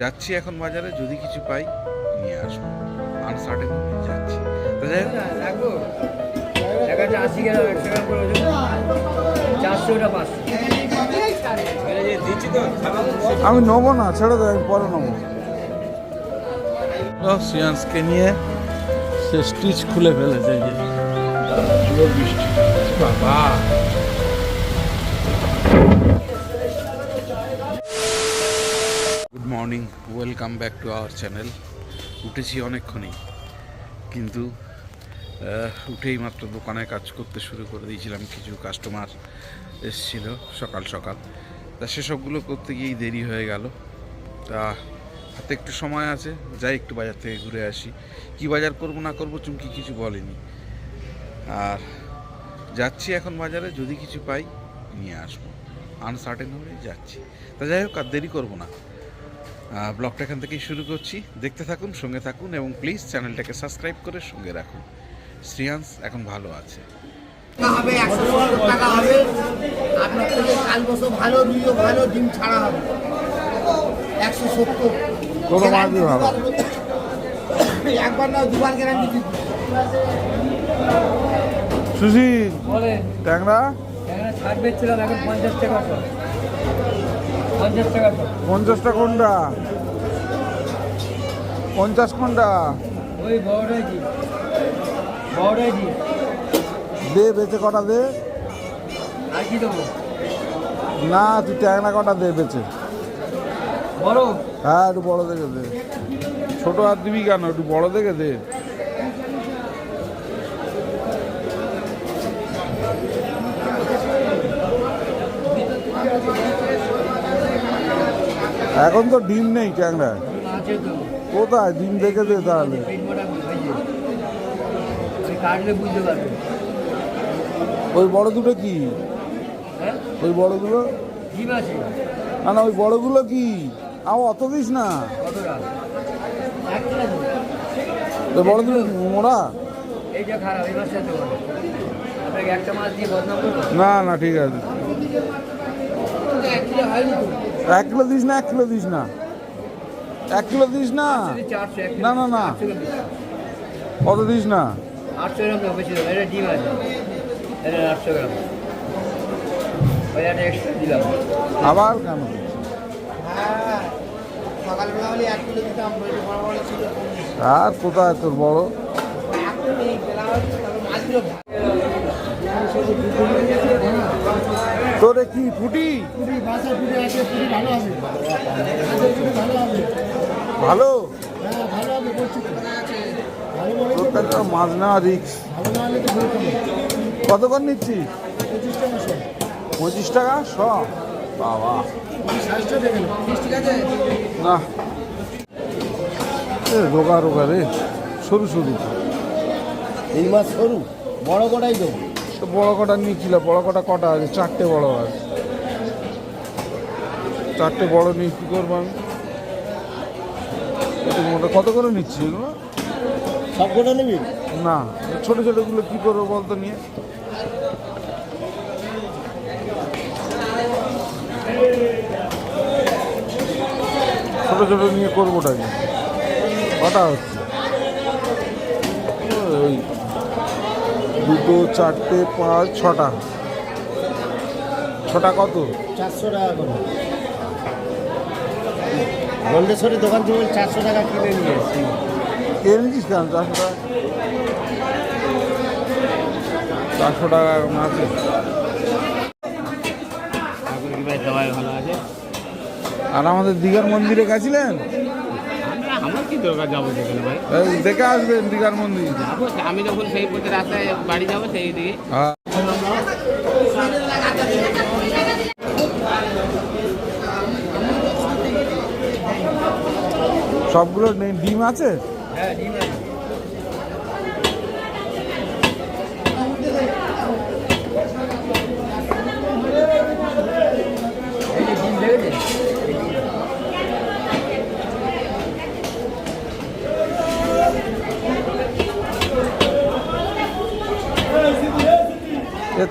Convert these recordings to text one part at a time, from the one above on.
যাচ্ছি এখন বাজারে যদি কিছু পাই নিয়ে আসব। আনসার্টেন যাচ্ছি। আমি নেব না ছেড়ে দেয় আমি পরে নেব। সিয়ান্সকে নিয়ে সে স্টিচ খুলে ফেলেছে যে। বৃষ্টি। বাবা। Morning, welcome back to our channel. উঠেছি অনেকক্ষণই কিন্তু উঠেই মাত্র দোকানে কাজ করতে শুরু করে দিয়েছিলাম, কিছু কাস্টমার এসছিল সকাল সকাল। তা সেসবগুলো করতে গিয়েই দেরি হয়ে গেল। তা হাতে একটু সময় আছে, যাই একটু বাজার থেকে ঘুরে আসি। কি বাজার করব, না করব, চুমকি কিছু বলেনি। আর যাচ্ছি এখন বাজারে, যদি কিছু পাই, নিয়ে আসব। আনসার্টেন হয়ে যাচ্ছি। তা যাই হোক, আর দেরি করব না। ব্লগটা এখান থেকেই শুরু করছি। দেখতে থাকুন সঙ্গে থাকুন এবং প্লিজ চ্যানেলটাকে সাবস্ক্রাইব করে সঙ্গে রাখুন। শ্রিয়াংশ এখন ভালো আছে। হবে একশো সত্তর টাকা হবে। আপনার থেকে কাল বছর ভালো রুইও ভালো ডিম ছাড়া হবে। একশো সত্তর। একবার না দুবার গ্যারান্টি ট্যাংরা? এখানে ষাট বেচছিলাম এখন পঞ্চাশ টাকা পঞ্চাশটা কোনটা? পঞ্চাশ কোনটা? ওই বড়টাই কি বড়টাই কি দে বেচে কটা দে? আর কি দেবো? না তুই ট্যাংরা কটা দে বেচে। বড়? হ্যাঁ একটু বড় দেখে দে। ছোট আর দিবি কেন? একটু বড় দেখে দে। এখন তো ডিম নেই ট্যাংরা। কোথায়? ডিম দেখে দে তাহলে। ওই বড় দুটো কি? ওই বড়গুলো না না, ওই বড়গুলো কি? আমার অত দিস না। ওই বড় দুটো মোড়া? না না, ঠিক আছে। এক কিলো দিস না এক কিলো দিস না। এক কিলো দিস না। না, না, না। কত দিস না? আটশো গ্রাম এটা ডিম আছে। এটা আটশো গ্রাম। ওই এক্সট্রা দিলাম। আবার কেন? হ্যাঁ আর কোথায় তোর বড়? মাছগুলো তোরে কি ফুটি? ভালো? মাছ নেওয়া রিক্স কত করে নিচ্ছি পঁচিশ টাকা? শো। বাবা। না। রোগা রোগা রে। সরু সরু। এই মাছ সরু, বড় কটাই দেবো? তো বড় কটা নিয়েছিল বড় কটা কটা আছে? চারটে বড় আছে। চারটে বড় নিয়ে কী করব আমি? মোটা কত করে নিচ্ছি এগুলো? সব কটা নিবি? না ছোট ছোটগুলো কী করব বলতো নিয়ে। ছোট ছোট নিয়ে করবোটা কি? কটা হচ্ছে? ওই দুটো চারটে পাঁচ ছটা। ছটা কত? চারশো টাকা করে। গন্ডেশ্বরী দোকান থেকে চারশো টাকা কিনে নিয়ে এসেছি। কে নিচ্ছিস কেন? চারশো টাকা? চারশো টাকা আর আমাদের দীঘার মন্দিরে গেছিলেন? কি দরকার? যাব সেখানে ভাই। দেখে আসবেন দীঘার মন্দির। যাব আমি যখন সেই পথে রাস্তায় বাড়ি যাব সেই দিকে। হ্যাঁ। সবগুলো ডিম আছে? হ্যাঁ ডিম আছে এই যে ডিম দেখেছেন এই ডিম। এর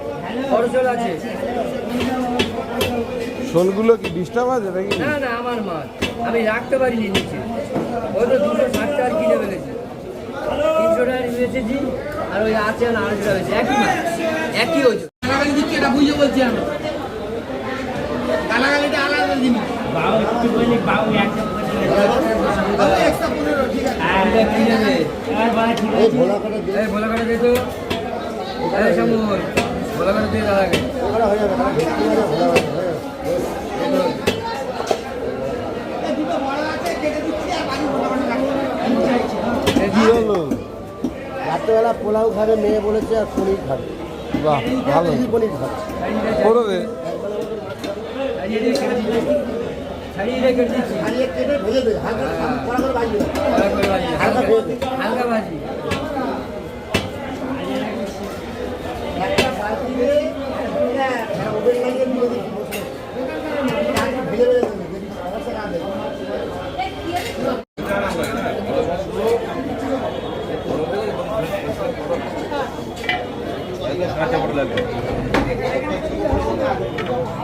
আছে। শোলগুলো কি ডিস্টার্ব আছে নাকি? না না আমার মাছ আমি রাখতে পারিনি নিচে। ওই তো দুশো ষাট টাকার কিনে ফেলেছি। তিনশো টাকা বেচেছি আর ওই আছে না আড়াইশো টাকা বেচেছি একই মাছ একই ওজন। গালাগালি দিচ্ছি এটা বুঝে বলছি আমি। গালাগালিটা আলাদা জিনিস। তবে extra পনেরো, ঠিক আছে। এই ভোলা কাটা দে। তো এই সমুর ভোলা কাটা এই দুটো রাত্রেবেলা পোলাও খাবে মেয়ে বলেছে আর পনির খাবে বাহ ভালো পনির খাবে করে দে ছাড়িয়ে দিয়ে কেটে দিচ্ছি ছাড়িয়ে দিয়ে কেটে দিচ্ছি আর এ কেটে ভেজে দেবে হালকা কড়া করে ভাজবে না। ভালো করে ভাজি হালকা ভেজে দে। হালকা ভাজি একটা বালতি দিয়ে, হ্যাঁ, ওভেন লাগিয়ে দিয়ে দিচ্ছি বসে। ভেজে ভেজে দেবে, যদি সমস্যা না দেবে।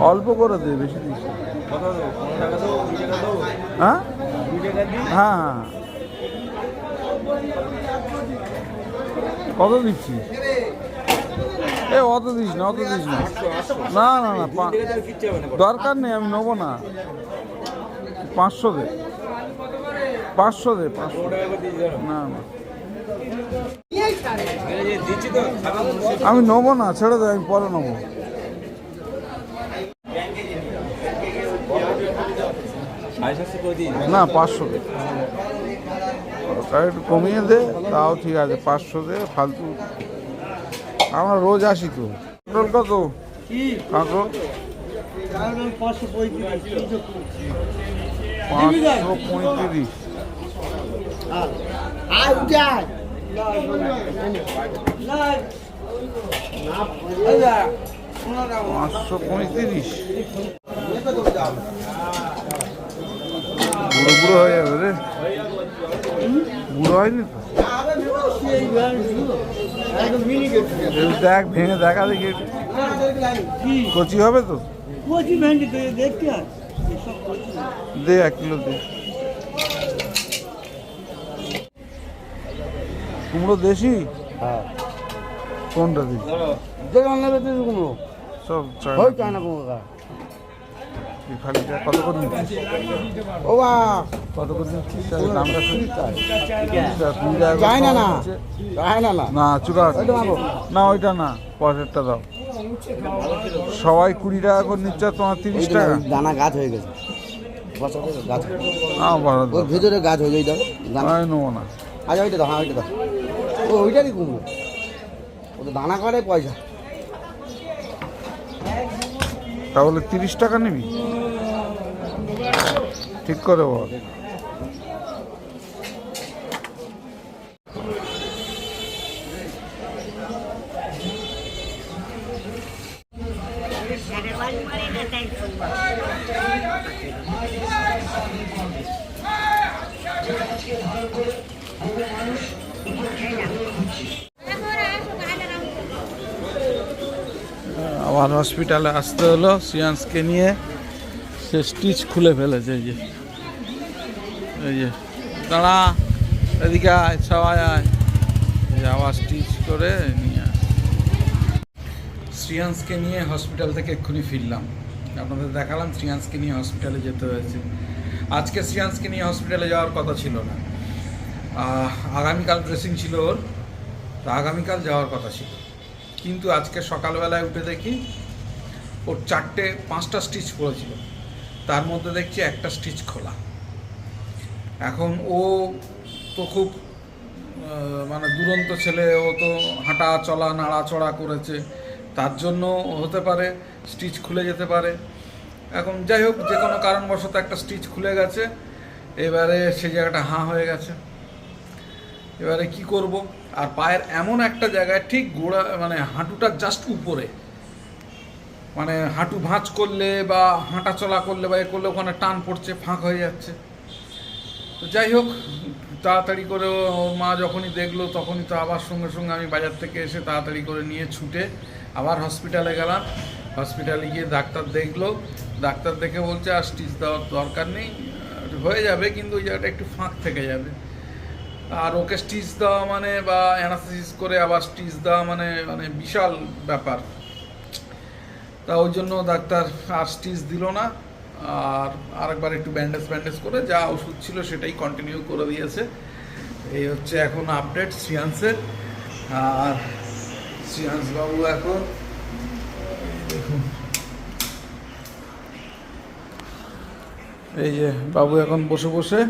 অল্প করে দে বেশি দিস। হ্যাঁ? হ্যাঁ হ্যাঁ। কত দিচ্ছি এ, অত দিস না, অত দিস না। না না না দরকার নেই, আমি নেব না। পাঁচশো দে। পাঁচশো দে, পাঁচশো। না না। আমি নেব না, ছেড়ে দে, আমি পরে নেব। না, পাঁচশো দে। একটু কমিয়ে দে, তাও ঠিক আছে, পাঁচশো দে, ফালতু। আমরা রোজ আসি তো। কাঁকরোল কত? পাঁচশো পঁয়ত্রিশ। পাঁচশো পঁয়ত্রিশ। বুড়ো বুড়ো হয়ে যাবে রে। বুড়ো হয়নি তো? দেখ ভেঙে দেখা দেখি। কচি হবে তো? দে এক কিলো দে। কুমড়ো দেশি? হ্যাঁ। কোনটা দিস তুই কুমড়ো। সব চায়না কুমড়ো কত করে নিচ্ছিস ও বা, কত করে নিচ্ছিস দামটা শুনি তাই। না না। না ওইটা না ওইটা না। পরেরটা দাও। সবাই কুড়ি টাকা করে নিচ্ছে তোমার তিরিশ টাকা। দানা গাছ হয়ে গেছে। গাছ। ওর ভেতরে গাছ হয়ে যায় দানা। নেব না। আচ্ছা ওইটা দাও হ্যাঁ ওইটা দাও। ও ওইটারই কুমড়ো? ও তো দানা করে পয়সা। তাহলে তিরিশ টাকা নিবি? ঠিক করে বল। আবার হসপিটালে আসতে হলো সিয়ান্সকে নিয়ে। সে স্টিচ খুলে ফেলেছে, এই যে। এই যে। দাঁড়া, এদিকে আয় সবাই আয় আবার স্টিচ করে নিয়ে আস নিয়ে হসপিটাল থেকে এক্ষুনি ফিরলাম। আপনাদের দেখালাম শ্রিয়াংসকে নিয়ে হসপিটালে যেতে হয়েছে। আজকে শ্রিয়াংসকে নিয়ে হসপিটালে যাওয়ার কথা ছিল না। আগামীকাল ড্রেসিং ছিল ওর, তো আগামীকাল যাওয়ার কথা ছিল। কিন্তু আজকে সকালবেলায় উঠে দেখি ওর চারটে, পাঁচটা স্টিচ পড়েছিল। তার মধ্যে দেখছি একটা স্টিচ খোলা। এখন ও তো খুব মানে দুরন্ত ছেলে, ও তো হাঁটা চলা নাড়াচড়া করেছে। তার জন্য হতে পারে স্টিচ খুলে যেতে পারে। এখন যাই হোক, যে কোনো কারণবশত একটা স্টিচ খুলে গেছে। এবারে সেই জায়গাটা হাঁ হয়ে গেছে। এবারে কি করব? আর পায়ের এমন একটা জায়গায় ঠিক গোড়া মানে হাঁটুটা জাস্ট উপরে। মানে হাঁটু ভাঁজ করলে বা হাঁটা চলা করলে বা এ করলে ওখানে টান পড়ছে, ফাঁক হয়ে যাচ্ছে। তো যাই হোক, তাড়াতাড়ি করে ওর মা যখনই দেখল তখনই তো আবার সঙ্গে সঙ্গে আমি বাজার থেকে এসে তাড়াতাড়ি করে নিয়ে ছুটে আবার হসপিটালে গেলাম। হসপিটালে গিয়ে ডাক্তার দেখল, ডাক্তার দেখে বলছে, আর স্টিচ দেওয়ার দরকার নেই। হয়ে যাবে, কিন্তু ওই জায়গাটা একটু ফাঁক থেকে যাবে। আর ওকে স্টিচ দেওয়া মানে বা অ্যানাস্থেসিস করে আবার স্টিচ দেওয়া মানে মানে বিশাল ব্যাপার। তা ওই জন্য ডাক্তার আর স্টিচ দিল না, আর আরেকবার একটু ব্যান্ডেজ ব্যান্ডেজ করে যা ওষুধ ছিল সেটাই কন্টিনিউ করে দিয়েছে। এই হচ্ছে এখন আপডেট শ্রিয়াংসের আর শ্রিয়াংস বাবু এখন দেখুন এই যে বাবু এখন বসে বসে,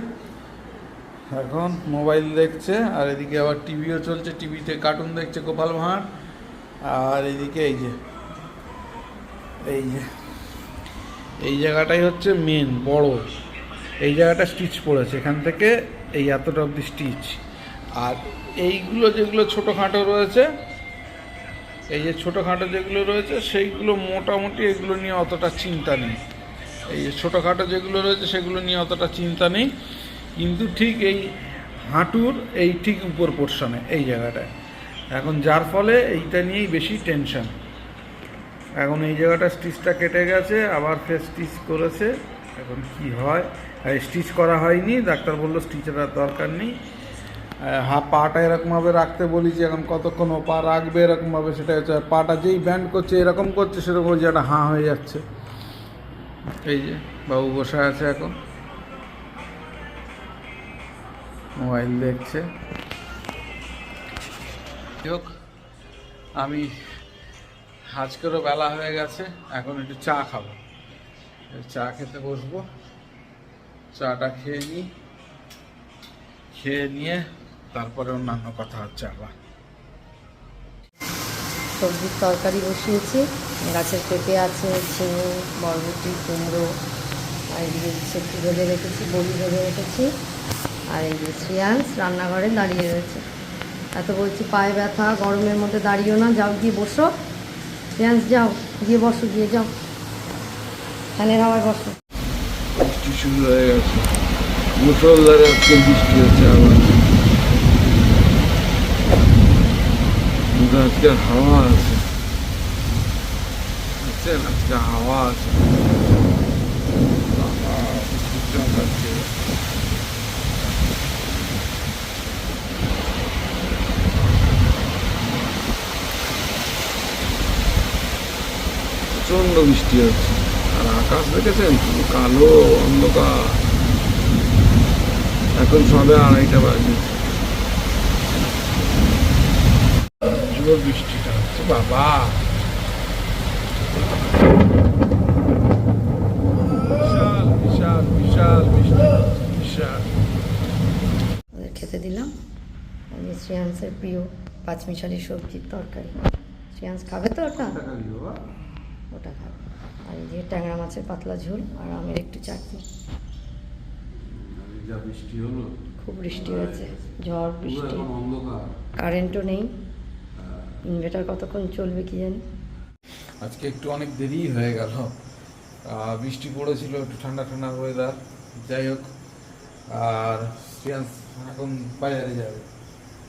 এখন মোবাইল দেখছে, আর এদিকে আবার টিভিও চলছে টিভিতে কার্টুন দেখছে গোপাল ভাঁড়, আর এদিকে এই যে এই যে, এই জায়গাটাই হচ্ছে মেন বড়। এই জায়গাটা স্টিচ পড়েছে, এখান থেকে এই এতটা অবধি স্টিচ আর এইগুলো যেগুলো ছোটোখাটো রয়েছে, এই যে ছোটোখাটো যেগুলো রয়েছে, সেইগুলো মোটামুটি এগুলো নিয়ে অতটা চিন্তা নেই। এই যে ছোটোখাটো যেগুলো রয়েছে, সেগুলো নিয়ে অতটা চিন্তা নেই। কিন্তু ঠিক এই হাঁটুর এই ঠিক উপর পোর্শনে এই জায়গাটায়। এখন যার ফলে এইটা নিয়েই বেশি টেনশন এখন এই জায়গাটা স্টিচটা কেটে গেছে, আবার ফের স্টিচ করেছে। এখন কি হয়? স্টিচ করা হয়নি, ডাক্তার বলল স্টিচের আর দরকার নেই। হা পাটা এরকমভাবে রাখতে বলেছি এখন কতক্ষণ ও পা রাখবে এরকমভাবে সেটা হচ্ছে পাটা যেই ব্যান্ড করছে, এরকম করছে, সেরকম ওই একটা হাঁ হয়ে যাচ্ছে। এই যে, বাবু বসে আছে এখন। মোবাইল দেখছে। আমি আজকেরও বেলা হয়ে গেছে, এখন একটু চা খাব। চা খেতে বসবো। চাটা খেয়ে নিই খেয়ে নিয়ে তারপরে অন্যান্য কথা হচ্ছে আবার। সবজির তরকারি বসিয়েছি, গাছের পেঁপে আছে, ঝিঙে, বরবটি, কুমড়ো, আর এদিকে সেটু ভেজে রেখেছি, বড়ি ভেজে রেখেছি, আর এই যে শ্রেয়াংশ রান্নাঘরে দাঁড়িয়ে রয়েছে। এত বলছি পায়ে ব্যথা, গরমের মধ্যে দাঁড়িয়েও না, যাও গিয়ে বসো। শ্রেয়াংশ যাও গিয়ে বসো গিয়ে যাও ফ্যানের হাওয়ায় বসো বৃষ্টি শুরু হয়ে গেছে মুসলধারে আজকে বৃষ্টি হচ্ছে আবার কিন্তু আজকে হাওয়া আছে বুঝছেন আজকে হাওয়া আছে প্রচণ্ড বৃষ্টি হচ্ছে। আর আকাশ দেখেছেন? কালো অন্ধকার। এখন সবে আড়াইটা বাজে। জোর বৃষ্টিটা হচ্ছে বাবা। বিশাল বিশাল বিশাল বৃষ্টি বিশাল। খেতে দিলাম। এই শ্রেয়াংসের প্রিয় পাঁচমিশালি সবজির তরকারি। শ্রেয়াংস খাবে তো ওটা? ওটা খাবে। আর এই যে ট্যাংরা মাছের পাতলা ঝোল আর আমের একটু চাটনি। যা বৃষ্টি হলো। খুব বৃষ্টি হয়েছে। ঝড় বৃষ্টি। এখন অন্ধকার। কারেন্টও নেই। ইনভার্টার কতক্ষণ চলবে কি জানি? আজকে একটু অনেক দেরি হয়ে গেল। আহ, বৃষ্টি পড়েছিল একটু ঠান্ডা ঠান্ডা ওয়েদার যাই হোক আর শ্রেয়াংস এখন বাজারে যাবে।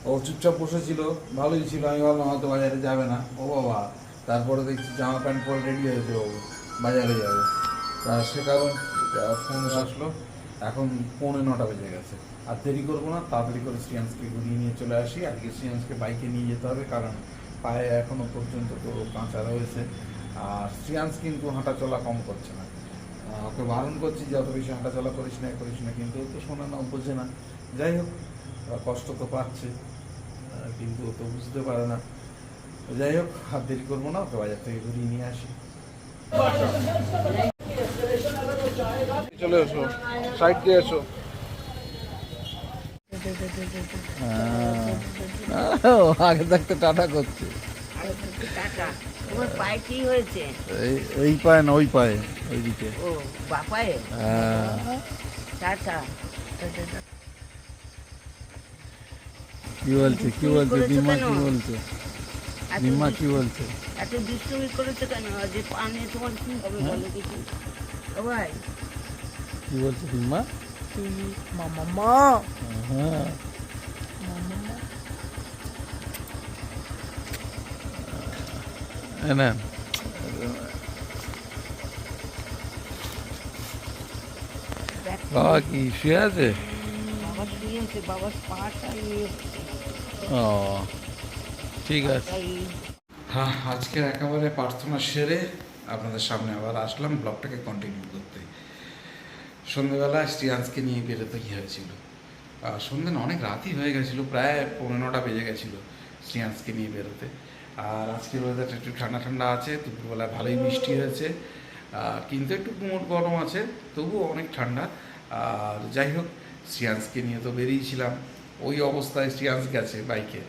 ও চুপচাপ বসেছিল ভালোই ছিল। আমি ভাবলাম হয়তো বাজারে যাবে না। ও বাবা তারপরে দেখছি জামা প্যান্ট পরে রেডি হয়েছে ও বাজারে যাবে। তা সে কারণ ফোন আসলো, এখন পৌনে নটা বেজে গেছে। আর দেরি করব না, তাড়াতাড়ি করে শ্রিয়াংসকে ঘুরিয়ে নিয়ে চলে আসি। আজকে শ্রিয়াংসকে বাইকে নিয়ে যেতে হবে, কারণ পায়ে এখনও পর্যন্ত তো কাঁচা রয়েছে। আর শ্রিয়াংস কিন্তু হাঁটা চলা কম করছে না। ওকে বারণ করছি যে, অত বেশি হাঁটা চলা করিস না করিস না। কিন্তু তো শোনে না বোঝে না। যাই হোক কষ্ট তো পাচ্ছে কিন্তু ও তো বুঝতে পারে না। যাই হোক হাত দেরি করব না ওকে বাজার থেকে ঘুরিয়ে নিয়ে আসি। চলে এসো সাইড দিয়ে এসো। আগে থাকতে টাটা করছে। তোমার পায়ে কি হয়েছে? এই পায়ে না ওই পায়ে ওইদিকে ও বাপায়ে হ্যাঁ। টাটা। কি বলছে কি বলছে দিম্মা কি বলছে? দিম্মা কি বলছে? এত দুষ্টুমি করেছ কেন? যে পানি তোমার কি হবে বলো কিছু? ও ভাই। কি বলছে দিম্মা মামা হ্যাঁ। এই নেন। বাবা কি শুয়ে আছে? বাবা বাবার পাটা ও। ঠিক আছে। হ্যাঁ আজকের একেবারে প্রার্থনা সেরে আপনাদের সামনে আবার আসলাম ব্লগটাকে কন্টিনিউ করতে। সন্ধ্যেবেলা শ্রিয়াংশকে নিয়ে বেরোতে গিয়ে হয়েছিল? সন্ধ্যে না অনেক রাতই হয়ে গেছিল, প্রায় পৌনে নটা বেজে গেছিল শ্রিয়াংশকে নিয়ে বেরোতে। আর আজকের ওয়েদারটা একটু ঠান্ডা ঠান্ডা আছে দুপুরবেলায় ভালোই বৃষ্টি হয়েছে। কিন্তু একটু কুমোট গরম আছে, তবুও অনেক ঠান্ডা। আর যাই হোক শ্রিয়াংশকে নিয়ে তো বেরিয়েছিলাম। ওই অবস্থায় শ্রিয়াংশ গেছে বাইকে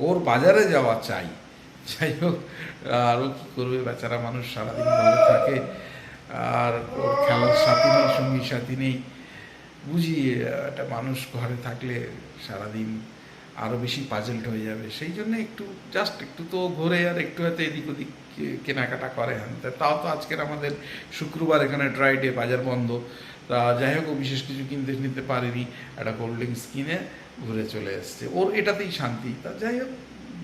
ওর বাজারে যাওয়া চাই। যাই হোক আরও কী করবে? বেচারা মানুষ সারাদিন ভালো থাকে। আর ওর খেলার সাথী নেই সঙ্গী সাথী নেই। বুঝি, একটা মানুষ ঘরে থাকলে সারাদিন আরও বেশি পাজেল্ট হয়ে যাবে। সেই জন্য একটু জাস্ট একটু তো ঘোরে আর একটু হয়তো এদিক ওদিক কেনাকাটা করে। হ্যান তা- তাও তো আজকের আমাদের শুক্রবার এখানে ড্রাই ডে বাজার বন্ধ। তা যাই হোক বিশেষ কিছু কিনতে নিতে পারেনি। একটা কোল্ড ড্রিঙ্কস কিনে ঘুরে চলে এসছে। ওর এটাতেই শান্তি। তা যাই হোক,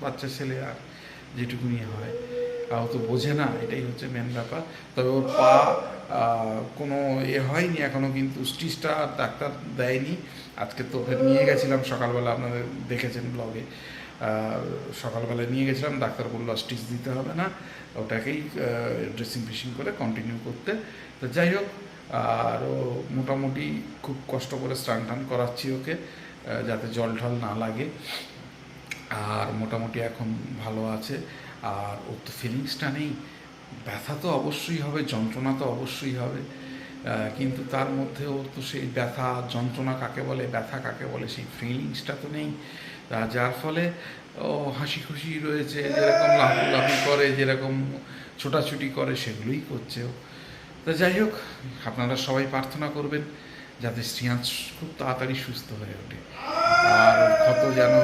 বাচ্চা ছেলে আর যেটুকুনি হয় ও তো বোঝে না, এটাই হচ্ছে মেন ব্যাপার। তবে ওর পা কোনো এ হয়নি এখনও কিন্তু স্টিচটা ডাক্তার দেয়নি। আজকে তো ওকে নিয়ে গেছিলাম, সকালবেলা আপনাদের দেখেছেন ব্লগে। সকালবেলা নিয়ে গেছিলাম, ডাক্তার বলল স্টিচ দিতে হবে না, ওটাকেই ড্রেসিং ফিশিং করে কন্টিনিউ করতে। তো যাই হোক, আরও মোটামুটি খুব কষ্ট করে স্নান টান করাচ্ছি ওকে। যাতে জল ঢল না লাগে। আর মোটামুটি এখন ভালো আছে। আর ওর তো ফিলিংসটা নেই। ব্যথা তো অবশ্যই হবে, যন্ত্রণা তো অবশ্যই হবে। কিন্তু তার মধ্যে ওর তো সেই ব্যথা, যন্ত্রণা কাকে বলে, ব্যথা কাকে বলে, সেই ফিলিংসটা তো নেই। যার ফলে ও হাসি খুশি রয়েছে, যেরকম লাফালাফি করে, যেরকম ছোটাছুটি করে, সেগুলোই করছে ও। তো যাই হোক, আপনারা সবাই প্রার্থনা করবেন। যাতে শ্রিয়াংশ খুব তাড়াতাড়ি সুস্থ হয়ে ওঠে। আর ক্ষত যেন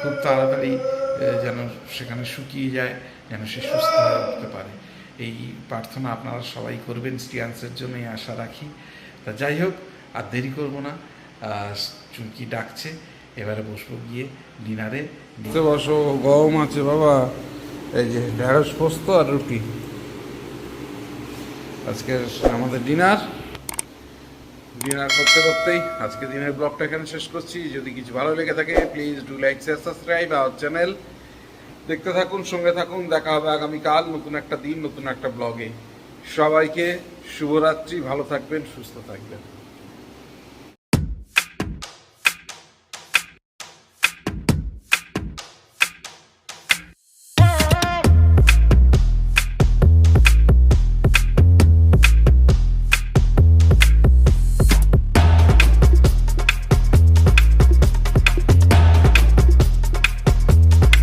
খুব তাড়াতাড়ি যেন সেখানে শুকিয়ে যায়, যেন সে সুস্থ হয়ে উঠতে পারে। এই প্রার্থনা আপনারা সবাই করবেন শ্রিয়াংশের জন্য এই আশা রাখি। তা যাই হোক, আর দেরি করব না। চুমকি ডাকছে, এবারে বসবো গিয়ে ডিনারে। বসো গম আছে বাবা। এই যে ঢেঁড়স পোস্ত আর রুটি। আজকে আমাদের ডিনার। ডিনার করতে করতেই আজকে দিনের ব্লগটা এখানে শেষ করছি। যদি কিছু ভালো লেগে থাকে please do like share subscribe our channel দেখতে থাকুন, সঙ্গে থাকুন। দেখা হবে আগামীকাল নতুন একটা দিন, নতুন একটা ব্লগে। সবাইকে শুভরাত্রি, ভালো থাকবেন, সুস্থ থাকবেন।